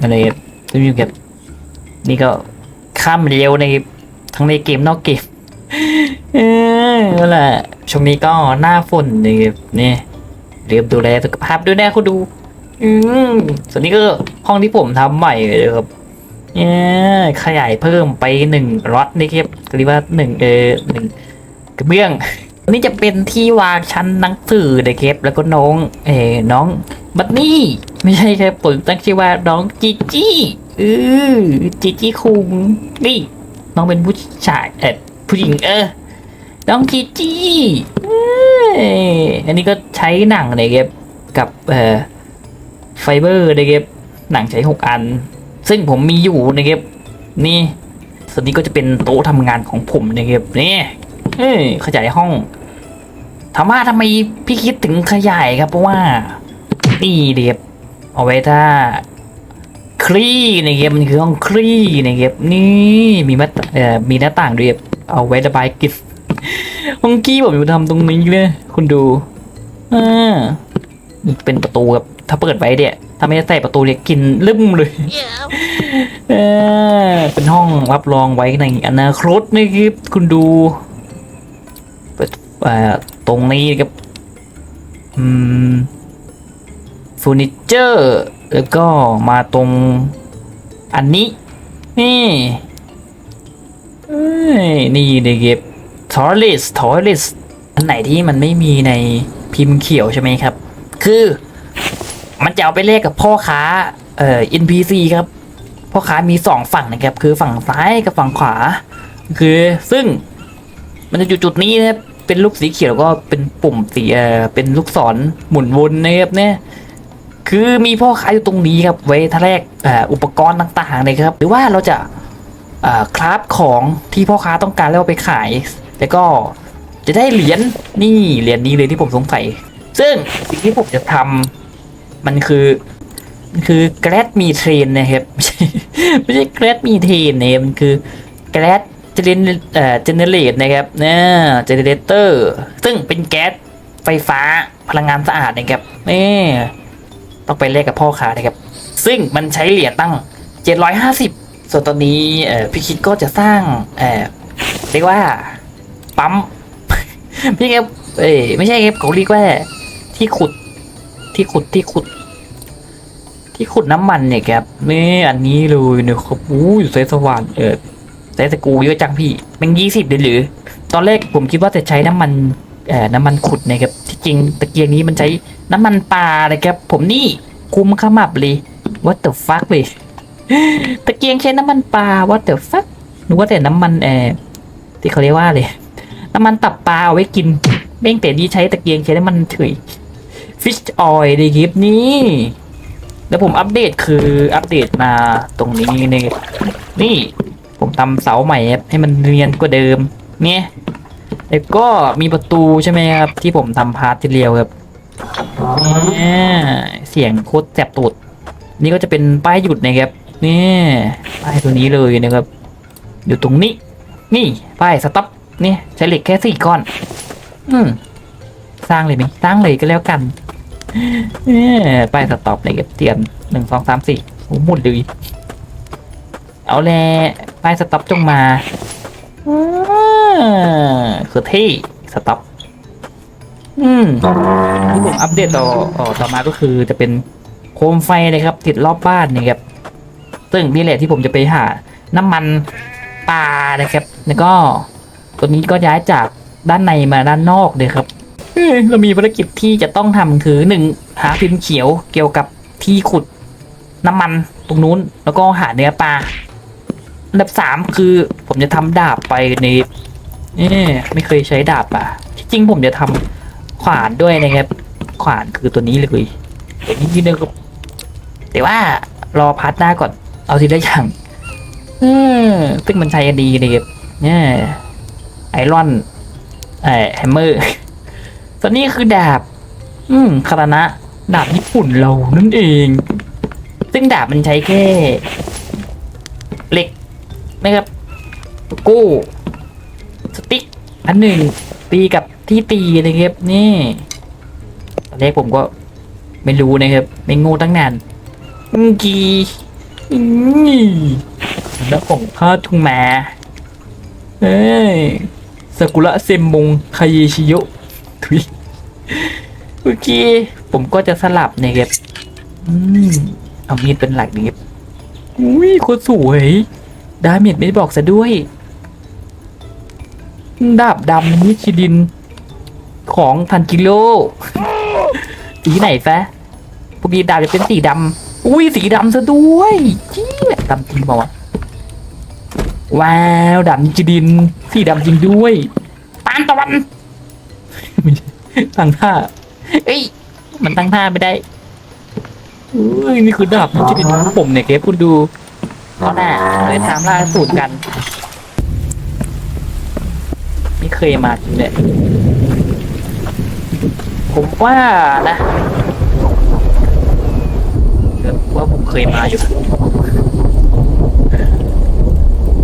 กันเลยรับท่านผู้ชมครับนี่ก็ข้ามเร็วในทั้งในเกมนอกเกมเออนั่นแหละช่วงนี้ก็หน้าฝนนะครับนี่เรียมดูแลสุขภาพด้วยนะคุณดู อืมส่วนนี้ก็ห้องที่ผมทำใหม่เลยครับเนี่ยขยายเพิ่มไปหนึ่งล็อตนี่ครับเรียกว่าหนึ่งเออหนึ่งกระเบื้อง นี่จะเป็นที่วางชั้นหนังสือนะครับแล้วก็น้อง เออน้องบัดนี่ไม่ใช่ครับผมตั้งชื่อว่าน้องจีจี้เออจีจี้คุงนี่น้องเป็นผู้ชายเออผู้หญิงเออน้องจีจี้เอ้ยอันนี้ก็ใช้หนังนะครับกับเอ่อไฟเบอร์นะครับหนังใช้หกอัน ซึ่งผมมีอยู่นะครับนี่ส่วนนี้ก็จะเป็นโต๊ะทำงานของผมนะครับนี่เอ้ยขยายห้อง ถามว่าทำไมพี่คิดถึงขยายครับเพราะว่านี่เดียบเอาไว้ถ้าคลี่นะครับมันคือห้องคลี่นะครับนี่มีมัดเอ่อมีหน้าต่างด้วยครับเอาไว้ระบายกลิ่นห้องกี้ผมอยู่ทำตรงนี้เลยคุณดูอ่านี่เป็นประตูครับถ้าเปิดไว้เนี่ยถ้าไม่ได้ใส่ประตูเนี่ยกลินลืมเลยเออเป็นห้องรับรองไว้ในอนาคตนะครับคุณดูเปิดเอ่อ ตรงนี้ครับอืมเฟอร์นิเจอร์แล้วก็มาตรงอันนี้ นี่นี่เด็กเก็บทอริสทอริสอันไหนที่มันไม่มีในพิมพ์เขียวใช่ไหมครับ คือมันจะเอาไปเลขกับพ่อค้าเอ่อ NPC ครับ พ่อค้ามีสองฝั่งนะครับ คือฝั่งซ้ายกับฝั่งขวา คือซึ่งมันจะอยู่จุดนี้นะครับ เป็นลูกสีเขียวแล้วก็เป็นปุ่มสีเอ่อเป็นลูกศรหมุนวนนะครับเนี่ยคือมีพ่อค้าอยู่ตรงนี้ครับไว้ท่าแรกอุปกรณ์ต่างๆเลยครับ หรือว่าเราจะคราฟของที่พ่อค้าต้องการแล้วไปขาย แล้วก็จะได้เหรียญนี่เหรียญนี้เลยที่ผมสงสัย ซึ่งสิ่งที่ผมจะทำมันคือมันคือแกรดมีเทรนนะครับไม่ใช่ไม่ใช่แกรดมีเทรนนะครับมันคือแกรด เจเนเอ่อเจเนเรตนะครับเนี่ยเจเนเรเตอร์ซึ่งเป็นแก๊สไฟฟ้าพลังงานสะอาดนะครับนี่ต้องไปเลขกับพ่อค้านะครับ ซึ่งมันใช้เหรียญตั้ง 750 ส่วนตอนนี้เอ่อพี่คิดก็จะสร้างเอ่อเรียกว่า ปั๊มพี่ครับเอ้ไม่ใช่ครับเขาเรียกว่าที่ขุดที่ขุดที่ขุด ที่ขุดน้ำมันเนี่ยครับนี่อันนี้เลยนะครับอู้อยู่ไซสว่านเออ ไซสกูเยอะจังพี่แม่งยี่สิบเลยหรือ ตอนแรกผมคิดว่าจะใช้น้ำมันเอ่อน้ำมันขุดนะครับที่จริงตะเกียงนี้มันใช้น้ำมันปลานะครับ ผมนี่คุ้มขมับเลย what the fuck เลยตะเกียงใช้น้ำมันปลา what the fuck นึกว่าแต่น้ำมันเอ่อที่เขาเรียกว่าเลยน้ำมันตับปลาเอาไว้กินเม่งแต่นี่ใช้ตะเกียงใช้น้ำมันเฉย fish oil ในคลิปนี้ แล้วผมอัปเดตคืออัปเดตมาตรงนี้นี่นี่ ผมทำเสาใหม่ให้มันเนียนกว่าเดิม เนี่ยแล้วก็มีประตูใช่ไหมครับ ที่ผมทำพาร์ทที่เรียวครับเนี่ยเสียงโคตรแสบตูดนี่ก็จะเป็นป้ายหยุดนะครับนี่ป้ายตัวนี้เลยนะครับ อยู่ตรงนี้ นี่ป้ายสต็อปนี่ใช้เหล็กแค่สี่ก้อน อืมสร้างเลยไหมสร้างเลยก็แล้วกันเออป้ายสต็อปเลยครับเตรียมหนึ่งสองสามสี่โอ้หมดเลยเอาแล ป้ายสต็อปจงมาคือที่สต็อปอืมที่ผมอัปเดตต่อต่อต่อมาก็คือจะเป็นโคมไฟเลยครับ ติดรอบบ้านนี่ครับซึ่งนี่แหละที่ผมจะไปหา น้ำมันปลานะครับ แล้วก็ตัวนี้ก็ย้ายจากด้านในมาด้านนอกเลยครับเรามีภารกิจที่จะต้องทำคือหนึ่งหาพิมพ์เขียวเกี่ยวกับที่ขุดน้ำมันตรงนู้น แล้วก็หาเนื้อปลา อันดับสามคือผมจะทำดาบไปในเอ๊ะไม่เคยใช้ดาบอะที่จริงผมจะทำขวานด้วยนะครับ ขวานคือตัวนี้เลยตัวนี้นี่นะครับแต่ว่ารอพาร์ทหน้าก่อนเอาทีละอย่างเออซึ่งมันใช้ดีเลยครับเนี่ยไอรอนไอแฮมเมอร์ตอนนี้คือดาบ อืมคารณะดาบญี่ปุ่นเรานั่นเอง ซึ่งดาบมันใช้แค่ นะครับ กู้สติ๊กอันหนึ่งตีกับที่ตีนะครับนี่ตอนแรกผมก็ไม่รู้นะครับ ไม่งูตั้งนานกี้อืมแล้วของข้าทุ่งมาเอ้ยสกุระเซมมงคาเยชิโยทุยโอเคผมก็จะสลับนะครับอืมเอามีดเป็นหลักนะครับอุ้ยโคตรสวย ดาเมจไม่ได้บอกซะด้วย ดาบดำนิชิดิน ของทันกิโล สีไหนฟะพวกนี้ดาบจะเป็นสีดำอุ้ยสีดำซะด้วยจี้ดำจริงเปล่าวะว้าวดำนิชิดิน สีดำจริงด้วยปานตะวันไม่ใช่ตั้งท่าเอ้ย มันตั้งท่าไม่ได้อุ้ยนี่คือดาบนิชิดินของผมเนี่ยเกฟคุณดู เอาหน้าเลยตามล่าสูตรกัน ไม่เคยมาจริงเลยผมว่านะว่าผมเคยมาอยู่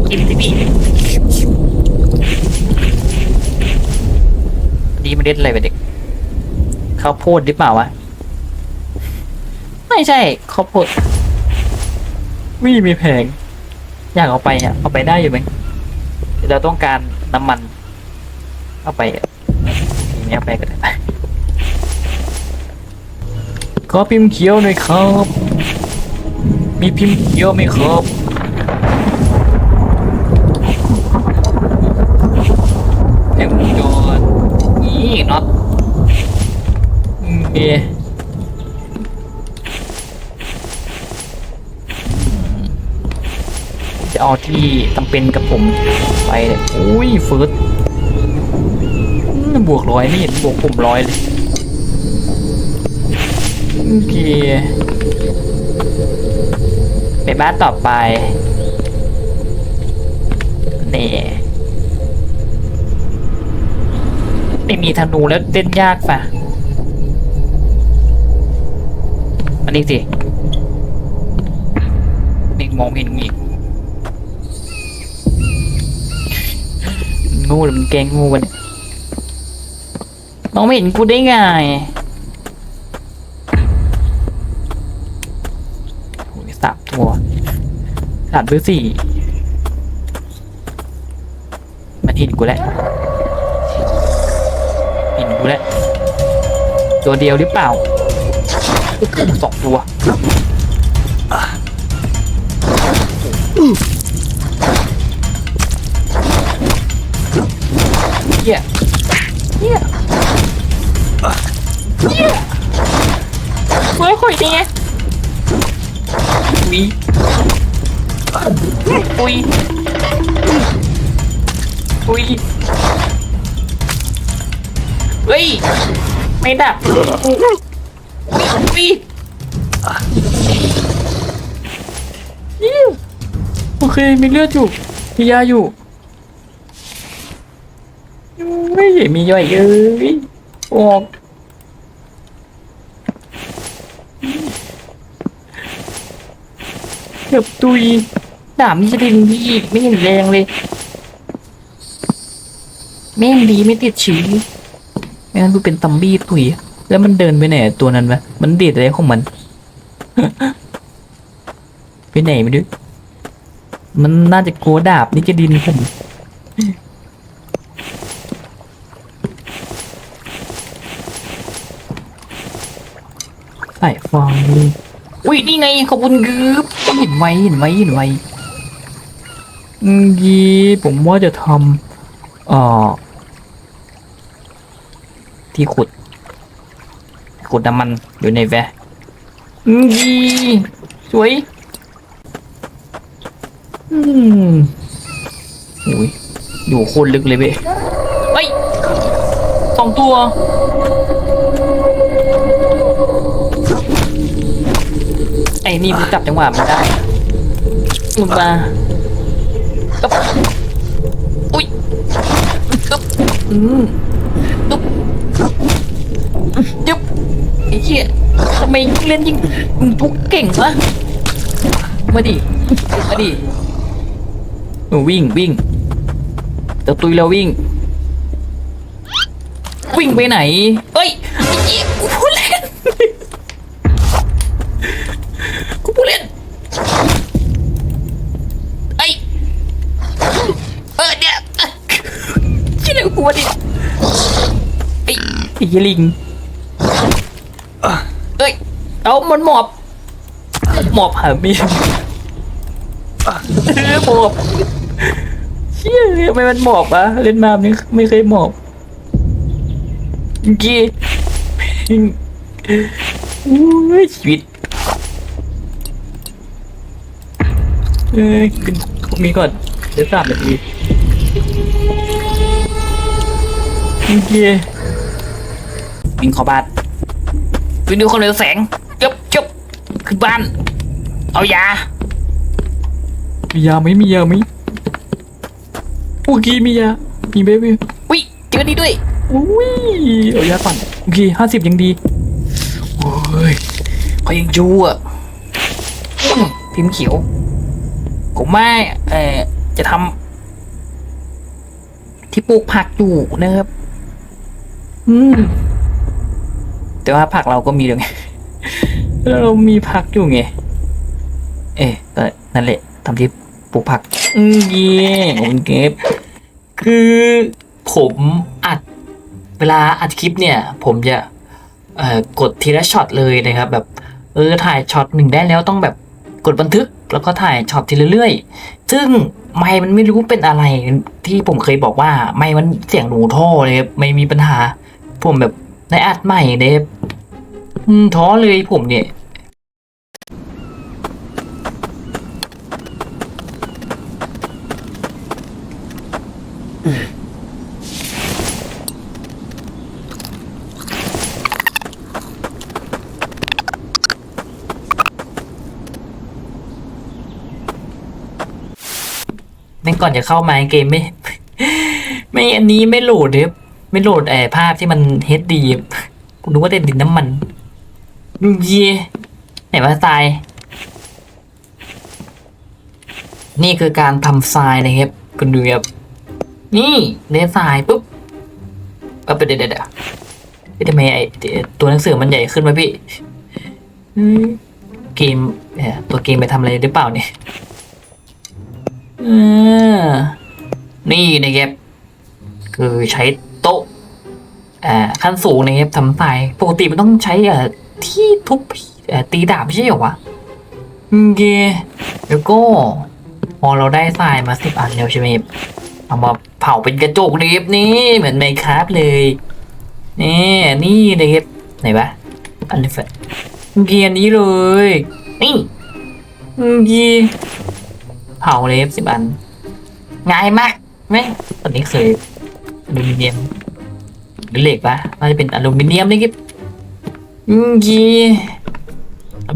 กินที่นี่ดีมันเด็ดอะไรไปเด็กข้าวโพดหรือเปล่าวะ ไม่ใช่ข้าวโพด วิ่มีแพงอยากเอาไปอะเอาไปได้อยู่ไหมเราต้องการน้ำมัน เอาไปทีนี้เอาไปก็ได้ขอพิมพ์เขียวหน่อยครับ มีพิมพ์เขียวไหมครับแองจอนนี่น็อตอืมเอ จะเอาที่จำเป็นกับผมไปเลยอุ้ยเฟิร์สอืมบวกร้อยไม่เห็นบวกผมร้อยเลยโอเคไปบ้านต่อไปนี่ไม่มีธนูแล้วเต้นยากป่ะอันนี้สินี่มองเห็นงูอีก งูหรือมันแกงงูวะเนี่ยมองไม่เห็นกูได้ไงโอ้ยสามตัวสามหรือสี่มันเห็นกูแล้วเห็นกูแล้วตัวเดียวหรือเปล่าสองตัว อุ้ยอุ้ยเฮ้ย ไม่ดับอุ้ยอุ้ยอิ๊วโอเค มีเลือดอยู่ มียาอยู่ไม่มีย่อยเอ้ยออกเกือบตุย ดาบมิชลินพี่ไม่เห็นแรงเลยแม่งดีไม่ติดฉีไม่งั้นกูเป็นตัมบี้ตุยแล้วมันเดินไปไหนตัวนั้นวะมันเด็ดอะไรของมัน ไปไหนไม่รู้มันน่าจะโกลัวดาบนี่จะดินผมใส่ฟองอุ้ยนี่ไงขอบคุณกึบเห็นไว้เห็นไว้เห็นไว้ ยีผมว่าจะทำเอ่อ ที่ขุด ขุดน้ำมันอยู่ในแวะยีสวย อืมอุ้ยอยู่โคตรลึกเลยเว้ยเฮ้ยสองตัวไอ้นี่มันจับจังหวะมันได้ลงมา ตึ๊บอุ้ยตึ๊บอืมตึ๊บยึบไอ้เหี้ยทำไมเล่นยิงมึงทุกเก่งวะมาดิมาดิหนูวิ่งวิ่งตะตุยแล้ววิ่ง วิ่งไปไหนเฮ้ยไอ้เหี้ยกูพูด ไอ้เหี้ยลิง เอ้ย เอามันหมอบ หมอบหามีดเออหมอบเชี่ยทำไมมันหมอบอะเล่นมาไม่ไม่เคยหมอบเมื่อกี้อุ้ยชีวิตเอ้ยกินพวกนี้ก่อน เดี๋ยวสามนาทีเมื่อกี้ วิ่งเขอบาดไปดูคนเร็วแสงจบจบขึ้นบ้าน เอายา มียาไหมมียาไหมโอเคมียา มีไหมมีวิเจอนี่ด้วยอุ้ยเอายาก่อนโอเคห้าสิบยังดีโอ้ยเขายังจูอะอืมพิมพ์เขียว ผมไม่เอ่อจะทำที่ปลูกผักอยู่นะครับ อืม แต่ว่าผักเราก็มีด้วยไงแล้วเรามีผักอยู่ไง เอ๊ะก็นั่นแหละทำที่ปลูกผัก อืมเย่ผมเก็บคือผมอัดเวลาอัดคลิปเนี่ย ผมจะเอ่อกดทีละช็อตเลยนะครับ แบบเออถ่ายช็อตหนึ่งได้แล้วต้องแบบกดบันทึกแล้วก็ถ่ายช็อตทีละเรื่อยๆซึ่งไมค์มันไม่รู้เป็นอะไรที่ผมเคยบอกว่า ไมค์มันเสียงหนูท่อเลยครับไม่มีปัญหา ผมแบบ ได้อัดใหม่เลยครับอืมท้อเลยผมเนี่ยแม่งก่อนจะเข้ามาในเกมไม่ ไม่อันนี้ไม่โหลดเลย ไม่โหลดแอภาพที่มันเฮดดีกูนึกว่าเป็นดินน้ำมันเย่ไหนว่าทราย นี่คือการทำทรายนะครับคุณดูครับนี่เนื้อทรายปุ๊บเอาไปเดี๋ยวเดี๋ยวเดะทำไมไอตัวหนังสือมันใหญ่ขึ้นวะพี่เกมเออตัวเกมไปทำอะไรหรือเปล่าเนี่ยนี่นะครับคือใช้ ขั้นสูงนะครับทำทรายปกติมันต้องใช้เอ่อที่ทุบตีดาบไม่ใช่เหรอวะอืมเย่แล้วก็พอเราได้ทรายมาสิบอันแล้วใช่ไหมเอามาเผาเป็นกระจกเลยครับนี่เหมือนในคราฟเลยนี่นี่นะครับไหนวะอันนี้แฟเกียนนี้เลยนี่อืมเย่เผาเลฟสิบอันง่ายมากไหมตอนนี้เคยอลูเนียม เหล็กปะน่าจะเป็นอลูมิเนียมนี่กิ๊บยี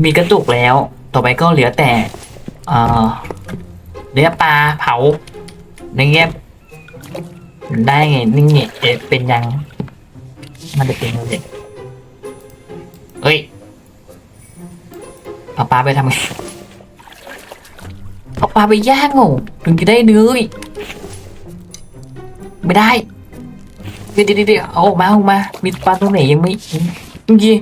มีกระจุกแล้ว ต่อไปก็เหลือแต่เนื้อปลาเผาในเงี้ยได้ไงนี่ไงเอ๊ะเป็นยัง มันจะเป็นอะไรเอ้ยเอาปลาไปทำไงเอาปลาไปย่างโง่ถึงจะได้เนื้ออีกไม่ได้ เดี๋ยวเดี๋ยวเดี๋ยวเอาออกมาเอาอกมา มีปลาตัวไหนยังไม่เมื่อกี้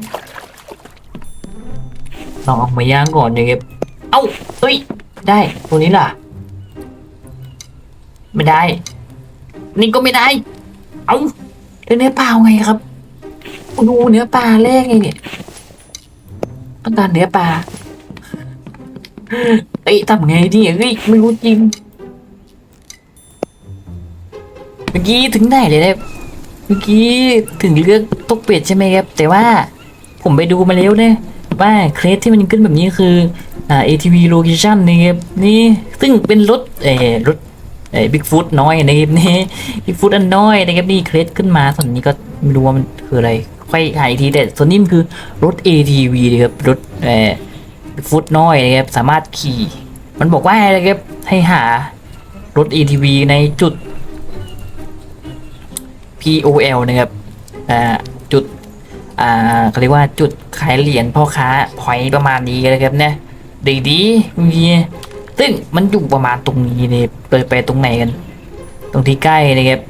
ลองเอามาย่างก่อนอย่างเงี้ยเอ้าเฮ้ย ได้ตัวนี้ล่ะ ไม่ได้ นี่ก็ไม่ได้ เอ้าแล้วเนื้อปลาไงครับโอ้โหเนื้อปลาแรกไงเนี่ยต้องการเนื้อปลาเอ้ยทำไงดีเฮ้ยไม่รู้จริงเมื่อกี้ถึงไหนเลยเนี่ย เมื่อกี้ถึงเรื่องตกเป็ดใช่ไหมครับ แต่ว่าผมไปดูมาแล้วเนี่ยว่าเครสที่มันขึ้นแบบนี้คืออ่า ATV location นะครับนี่ซึ่งเป็นรถเอ่อรถเอ่อบิ๊กฟุตน้อยนะครับนี่บิ๊กฟุตอันน้อยนะครับนี่เครสขึ้นมาส่วนนี้ก็ไม่รู้ว่ามันคืออะไรค่อยหายทีแต่ส่วนนี้มันคือรถ ATV นะครับรถเอ่อฟุตน้อยนะครับสามารถขี่ มันบอกว่าอะไรครับให้หารถ ATV ในจุด POL นะครับอ่าจุดอ่าเขาเรียกว่าจุดขายเหรียญพ่อค้าพอยประมาณนี้นะครับเนี่ยดีดีมีซึ่งมันอยู่ประมาณตรงนี้เลยไปไปตรงไหนกัน ตรงที่ใกล้นะครับ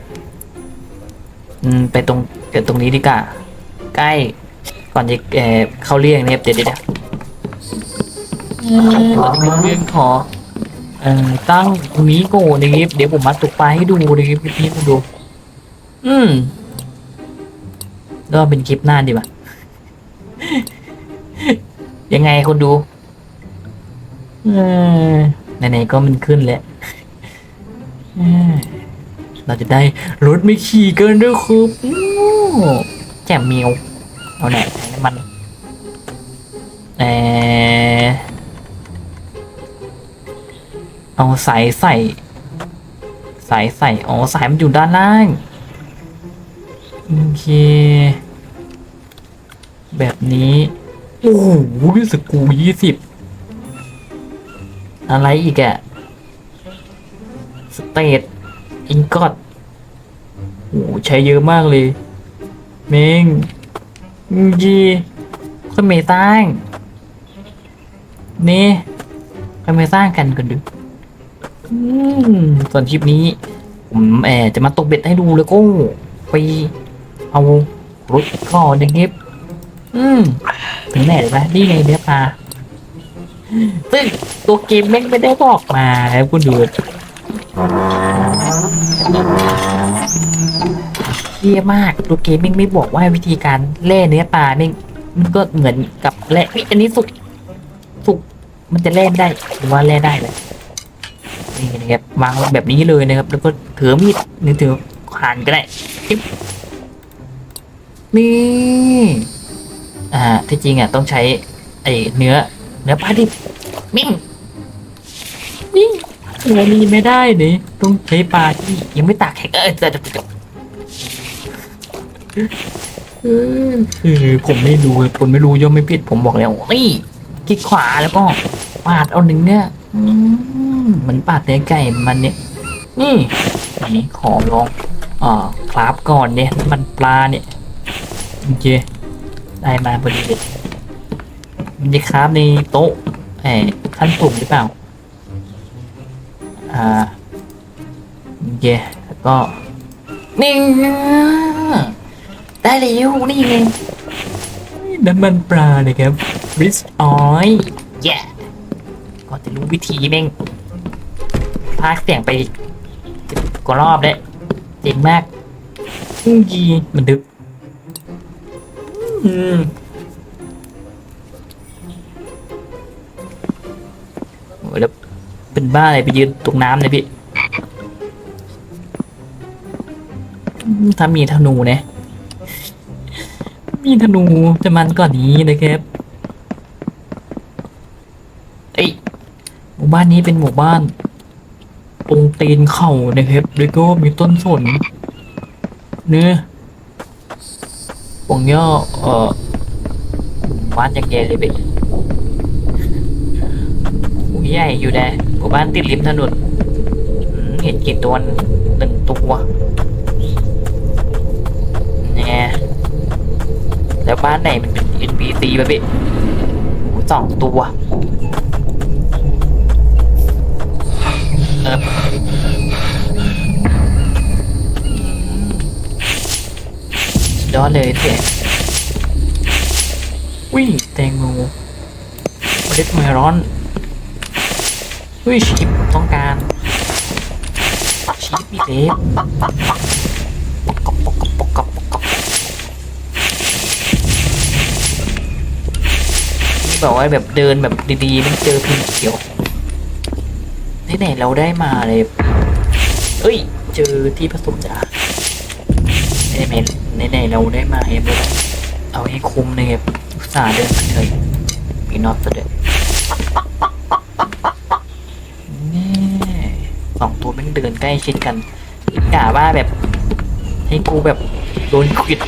อืมไปตรงเกิดตรงนี้ดีกว่าใกล้ก่อนจะเอ่อเข้าเรียงนะครับเดี๋ยวเดี๋ยวเดี๋ยวเรื่องขอเอ่อตั้งตรงนี้โกนะครับเดี๋ยวผมมาตกปลาให้ดูนะครับพี่ๆมาดู อืมก็เป็นคลิปหน้าดีป่ะยังไงคนดูอไหนๆก็มันขึ้นแล้วเราจะได้รถไม่ขี่กันด้วยครับแจ่มเมียวเอาไหนใช้น้ำมันเออเอาสายใส่ สายใส่ อ๋อ สายมันอยู่ด้านล่าง โอเค แบบนี้ โอ้โหสกูยี่สิบอะไรอีกอะสเตทอิงกอตโอ้โหใช้เยอะมากเลย เมงยีคนไม่สร้างนี่คนไม่สร้างกันกันดูส่วนคลิปนี้ ผมแอบจะมาตกเบ็ดให้ดูแล้วก็ไป เอารถก่อนอย่างเงี้ยอืมถึงไหนแล้วนะนี่ไงเนื้อปลาซึ่งตัวเกมแม่งไม่ได้บอกมาแล้วคุณดูเยี่ยมากตัวเกมแม่งไม่บอกว่าวิธีการแล่เนื้อปลาแม่งมันก็เหมือนกับแล่อันนี้สุกสุกมันจะแล่ไม่ได้หรือว่าแล่ได้เลยนี่นะครับวางแบบนี้เลยนะครับ แล้วก็ถือมีดหรือถือขานก็ได้ นี่อ่าที่จริงอะต้องใช้ ไอ้เนื้อ เนื้อปลาดิบมิ่งนี่เนื้อนี้ไม่ได้นี่ต้องใช้ปลาที่ยังไม่ตากแข็งเออจะจะคือผมไม่รู้คนไม่รู้ย่อมไม่ผิดผมบอกแล้วนี่คลิกขวาแล้วก็ปาดเอาหนึ่งเนี่ยอืมเหมือนปาดเนื้อไก่มันเนี่ยนี่อันนี้ขอลองอ่าคราฟก่อนเนี่ยมันปลาเนี่ย โอเค ได้มาพอดีมันจะคราฟในโต๊ะไอ้ขั้นสูงหรือเปล่า อ่าโอเคแล้วก็นี่ได้แล้วนี่ไงน้ำมันปลาเลยครับริสออยแย่ก็จะรู้วิธีแม่งพากเสียงไปกว่ารอบเลยเจ๋งมากอืมยีมันดึก โอ้แล้วเป็นบ้าอะไรไปยืนตรงน้ำเลยพี่ ถ้ามีธนูเนี่ยมีธนูจะมันก่อนนี้นะครับเอ้ยหมู่บ้านนี้เป็นหมู่บ้าน ตรงตีนเข่านะครับแล้วก็มีต้นสนเนื้อ ผมย่อเอ่อบ้านจากแกเลยเบ็หูใหญ่อยู่แดหมู่บ้านติดริมถนนเห็นกี่ตัวหนึ่งตัวเนี่ยแล้วบ้านไหนมันเป็น NPC ไปเบ็สองตัวเออ ยอดเลยเถอะวิ่งแตงโมเล็ดเมลอนวิ่ชิปต้องการชิปมีเทปปกกบปกกบปกกบปกกบนี่บอกว่าแบบเดินแบบดีๆไม่เจอพิมพ์เขียวที่ไหนเราได้มาเลยเอ้ย เจอที่ผสมยาในในในในเราได้มาเอ็มเลยเอาให้คุ้มเลยครับอุตส่าห์เดินมาเลยมีน็อตซะด้วยนี่สองตัวม่งเดินใกล้ชิดกันกะว่าแบบ ให้กูแบบโดนควิด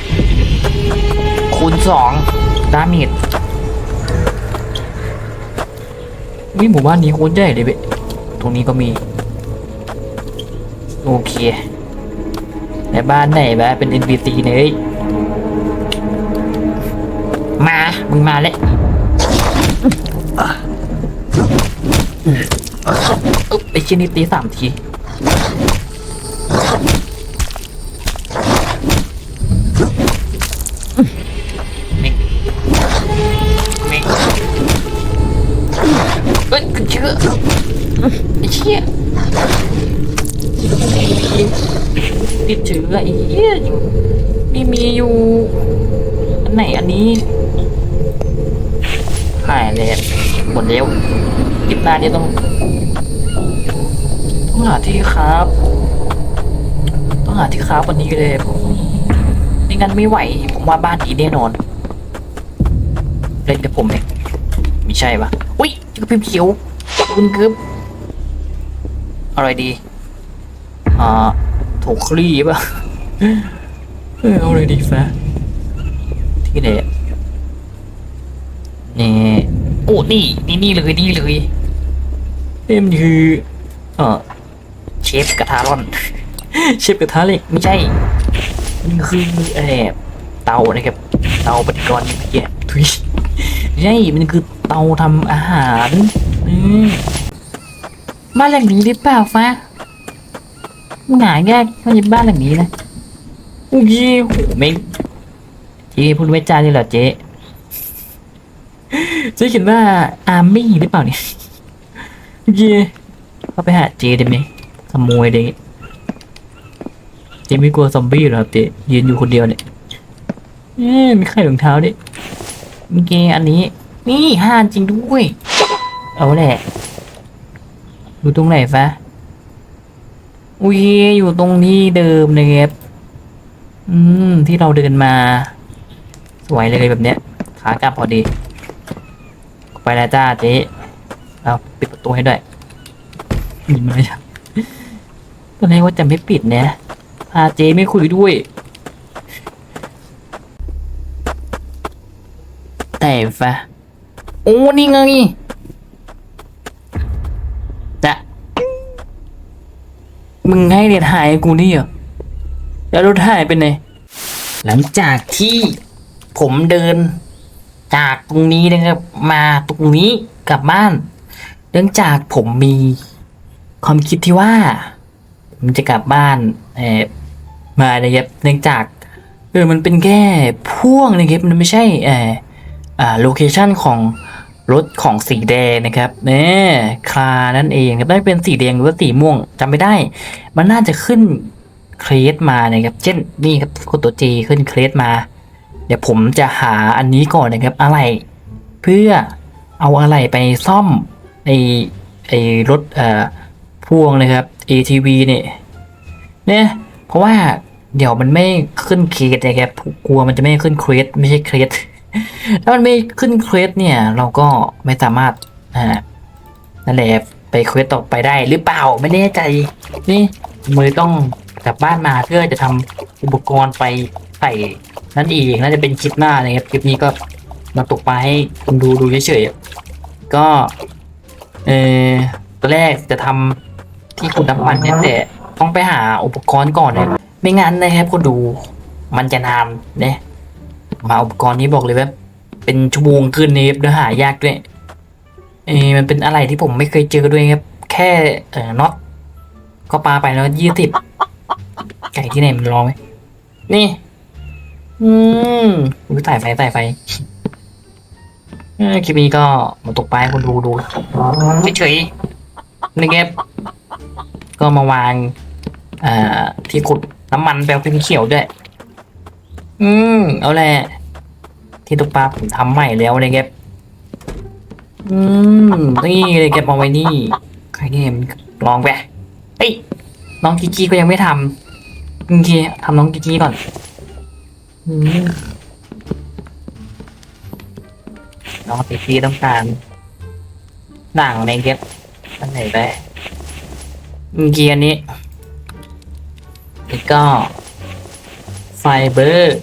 คูณสองดาเมจวิหมู่บ้านนี้โคตรใหญ่เลยเว้ยตรงนี้ก็มี โอเค บ้านไหนบ้าเป็น NPC เนี่ยมา มึงมาเลยอุ๊บไอ้ชิ้นนี้ตีสามทีเอ้ยเชื่อไอ้เชี่ย ติดเชื้ออไอ้เหี้ยนี่มีอยู่อันไหนอันนี้หายแล้วหมดแล้วจิบหน้าเนี่ยต้องต้องหาที่ครับ ต้องหาที่ครับวันนี้เลยไม่งั้นไม่ไหว ผมว่าบ้านนี้แน่นอน เล่นกับผมเองไม่ใช่ปะอุ้ยจอกพิมพ์เขียวคุณกึบอะไรดีอ่า โถคลี่ป่ะเออเอาอะไรดีแฟะที่ไหนนี่โอ้นี่นี่นี่เลยนี่เลยเอ็มนคือเออเชฟกระทะร่อน เชฟกระทะเหล็กไม่ใช่มันคือเออเตานะครับ เตาปฏิกรณ์เมื่อกี้ทุยไม่ใช่มันคือเตาทำอาหารอืมบ้านหลังนี้หรือเปล่าฟ้า หงายแยกเขาจะบ้านหลังนี้นะอุ้ยโหไม่เจ๊พูดไม่จาเลยเหรอเจ๊เจ๊คิดว่าอาร์มี่หรือเปล่าเนี่ยเย่เข้าไปหาเจ๊ได้ไหมขโมยได้เจ๊ไม่กลัวซอมบี้เหรอครับเจ๊ยืนอยู่คนเดียวเนี่ยเอ๊ะมีใครรองเท้าดิเมีเกอันนี้ นี่ห้านจริงด้วย เอาแหละอยู่ตรงไหนฟะ อุ้ยอยู่ตรงนี้เดิมเนะครับอืม ที่เราเดินมา สวยเลยแบบเนี้ย ขากลับพอดี ไปแล้วจ้าเจ๊เอาปิดประตูให้ด้วยนี่มันไม่ตอนแรกว่าจะไม่ปิดเนี่ยพาเจ๊ไม่คุยด้วย แต่ฟะโอ้นี่ไงจะ มึงให้เรียนหายกูนี่เหรอ แล้วรถหายไปไหน หลังจากที่ผมเดิน จากตรงนี้นะครับ มาตรงนี้กลับบ้าน เนื่องจากผมมีความคิดที่ว่าผมจะกลับบ้านเออมานะครับเนื่องจากเออมันเป็นแค่พ่วงนะครับมันไม่ใช่เอออ่าโลเคชันของ รถของสีแดงนะครับเนี่ยคานั่นเองได้เป็นสีแดงหรือว่าสีม่วงจำไม่ได้ มันน่าจะขึ้นเครสมานะครับ เช่นนี่ครับกดตัว G ขึ้นเครสมา เดี๋ยวผมจะหาอันนี้ก่อนนะครับ อะไร เพื่อเอาอะไรไปซ่อมไอไอรถเอ่อพ่วงนะครับ ATV เนี่ยเนี่ยเพราะว่าเดี๋ยวมันไม่ขึ้นเครสนะครับกลัวมันจะไม่ขึ้นเครสไม่ใช่เครส ถ้ามันไม่ขึ้นเครสเนี่ย เราก็ไม่สามารถอ่านั่นแหละไปเควสต่อไปได้หรือเปล่าไม่แน่ใจ นี่มือต้องกลับบ้านมาเพื่อจะทำอุปกรณ์ไปใส่นั่นเองน่าจะเป็นคลิปหน้านะครับคลิปนี้ก็มาตกปลาให้คุณดูดูเฉยๆก็เออตอนแรกจะทำที่คุณน้ำมันเนี่ยแต่ต้องไปหาอุปกรณ์ก่อนนะไม่งั้นนะครับคุณดูมันจะนานเนี่ย มาอุปกรณ์นี้บอกเลยว่าเป็นชั่วโมงขึ้นนะครับแล้วหายากด้วยเออมันเป็นอะไรที่ผมไม่เคยเจอด้วยครับ แค่เออน็อตก็ปาไปแล้วยี่สิบไก่ที่ไหนมันร้องไหมนี่ อืมอุ้ยสายไฟสายไฟคลิปนี้ก็มาตกปลาให้คนดูดูเฉยๆนี่เก็บก็มาวาง อ่า ที่ขุดน้ำมันแปลเป็นเขียวด้วย อืม เอาแหละ ที่ตกปลาผมทำใหม่แล้วเลยเก็บอืม นี่เลยเก็บเอาไว้นี่ ใครเนี่ยมันลองไปเอ้ย น้องกิกี้ก็ยังไม่ทำโอเคทำน้องกิกี้ก่อน อืม น้องกิกี้ต้องการหนังในเก็บอันไหนไปเมื่อกี้อันนี้แล้วก็ไฟเบอร์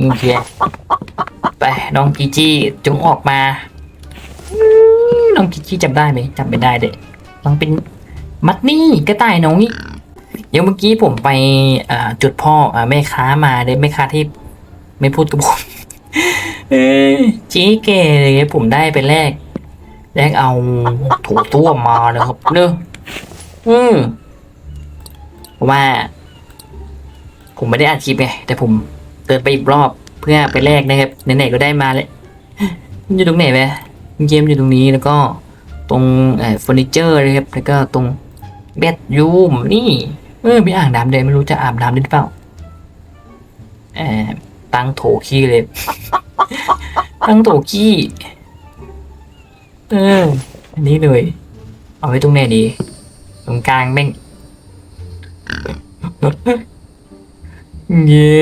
โอเค ไปน้องกิจี้จงออกมาน้องกิกกี้จำได้ไหมจำไม่ได้เด็น้องเป็นมัดนี่กระต่ายน้องนี่เดี๋ยวเมื่อกี้ผมไปจุดพ่ออแม่ค้ามาเด้แม่ค้าที่ไม่พูดกับผมจีเก๋เลยผมได้ไปแลกแลกเอาถูตัวมาเลยครับเนอะอืมเพราะว่า ผมไม่ได้อัดคลิปไงแต่ผม เดินไปอีกรอบเพื่อไปแลกนะครับไหนๆก็ได้มาเลยมันอยู่ตรงไหนไปเกมอยู่ตรงนี้แล้วก็ตรงเฟอร์นิเจอร์นะครับแล้วก็ตรงเบดรูมนี่เออมีอ่างน้ำเลยไม่รู้จะอาบน้ำได้เปล่าแอบตั้งโถขี้เลย ตั้งโถขี้เอออันนี้เลย เอาไว้ตรงไหนดี ตรงกลางแม่งเย่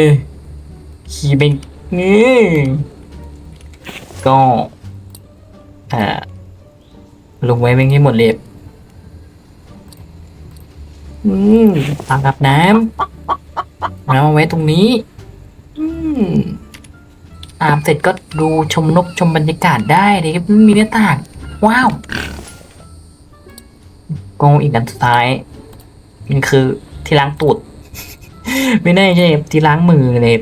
ขี้แม่งเงี้ก็ อ่า ลงไว้แม่งให้หมดเลยอืมอ่างอาบน้ำแล้วเอาไว้ตรงนี้ อืมอาบเสร็จก็ดูชมนกชมบรรยากาศได้เลยครับมีหน้าต่าง ว้าวกองอีกอันสุดท้ายมันคือที่ล้างตูด ไม่ได้ใช่ที่ล้างมือเลย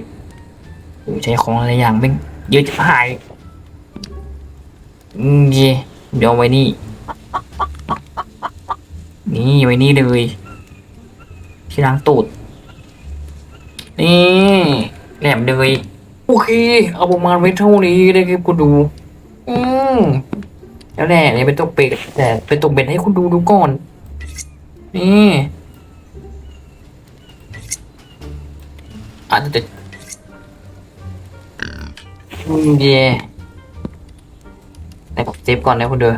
ใช้ของอะไรอย่างเป็นเยอะจะหายเย่เดี๋ยวไว้นี่ นี่ไว้นี่เลยที่ล้างตูด นี่แหลมเลยโอเค เอาประมาณไว้เท่านี้เลยครับคุณดู อืมแล้วแหละเนี่ยเป็นตกเป็ดแต่เป็นตกเบ็ดให้คุณดูดูก่อน นี่อาจจะ เย่แต่ผมเซฟก่อนนะคุณเด้อ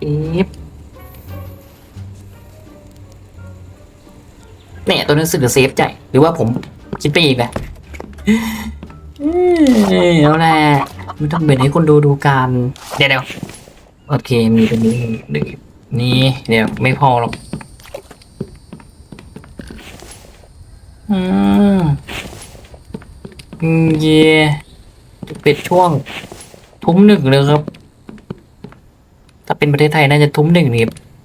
เอฟเนี่ยตัวหนังสือเซฟใจ หรือว่าผมคิดไปอีกนะอืมแล้วแหละมันต้องเป็นให้คนดูดูกันเดี๋ยวเดี๋ยวโอเคมีเป็นนี้หนึ่งนี่เดี๋ยวไม่พอหรอก อืม เย่จะปิดช่วงทุ่มหนึ่งเลยครับ ถ้าเป็นประเทศไทยน่าจะทุ่มหนึ่งนี่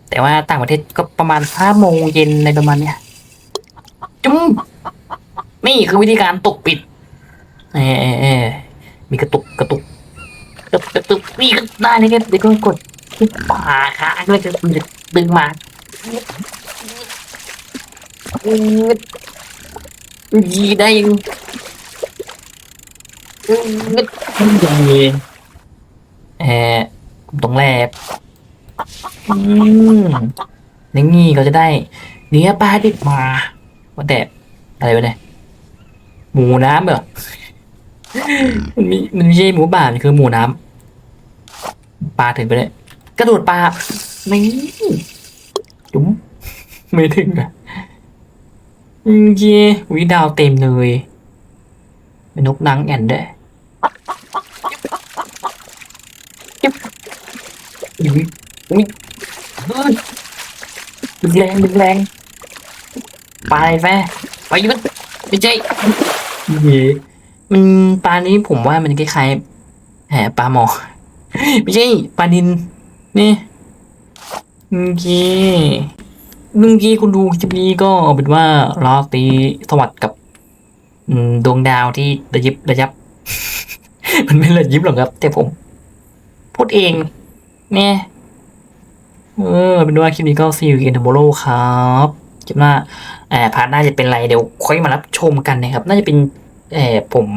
แต่ว่าต่างประเทศก็ประมาณห้าโมงเย็นในประมาณเนี้ยจุ้มนี่คือวิธีการตกปิดเออเออเออมีกระตุกกระตุกกระตุกกระตุกนี่ก็ได้นะครับเดี๋ยวก็กดที่ป่าค่ะแล้วจะดึงมาอืดยีได้ยัง อืดยีเออตรงแรกอืมอย่างงี้ก็จะได้ เนื้อปลาดิบมาว่าแต่อะไรวะเนี่ยหมูน้ำเหรอมันมีมันไม่ใช่หมูป่ามันคือหมูน้ำปลาถึงไปเลยกระโดดปลาไม่จุ๋มไม่ถึงอะเย่วิดาวเต็มเลยเป็นนกนางแอนด้วยจิ๊บ อุ๊ยอุ๊ยเฮ้ยดึงแรงดึงแรงปลาอะไรแฟไปยุดไม่ใช่เฮ้มันปลานี้ผมว่ามันคล้ายๆแหมปลาหมอไม่ใช่ปลาดินนี่เมื่อกี้เมื่อกี้คุณดูคลิปนี้ก็เอาเป็นว่าราตรีสวัสดิ์กับอืมดวงดาวที่ระยิบระยับ มันไม่ระยิบหรอกครับ แต่ผม พูดเอง เนี่ยเออ เป็นว่าคลิปนี้ก็ซีอูเกนทัมโบโรครับคลิปหน้าเอ่อพาร์ทหน้าจะเป็นอะไรเดี๋ยวค่อยมารับชมกันนะครับ น่าจะเป็นเอ่อผม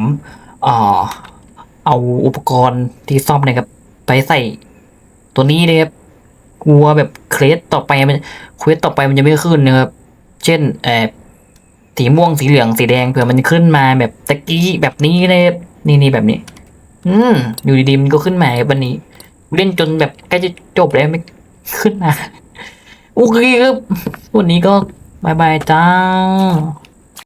เอ่อเอาอุปกรณ์ที่ซ่อมนะครับ ไปใส่ตัวนี้เลยครับกลัวแบบเคสต่อไปมันเควสต่อไปมันจะไม่ขึ้นนะครับ เช่นเอ่อสีม่วงสีเหลืองสีแดงเผื่อมันขึ้นมาแบบตะกี้แบบนี้เลยนี่นี่แบบนี้ อืมอยู่ดีๆมันก็ขึ้นมาครับวันนี้ เล่นจนแบบใกล้จะจบแล้วไม่ขึ้นมา โอเคครับ วันนี้ก็บายบายจ้า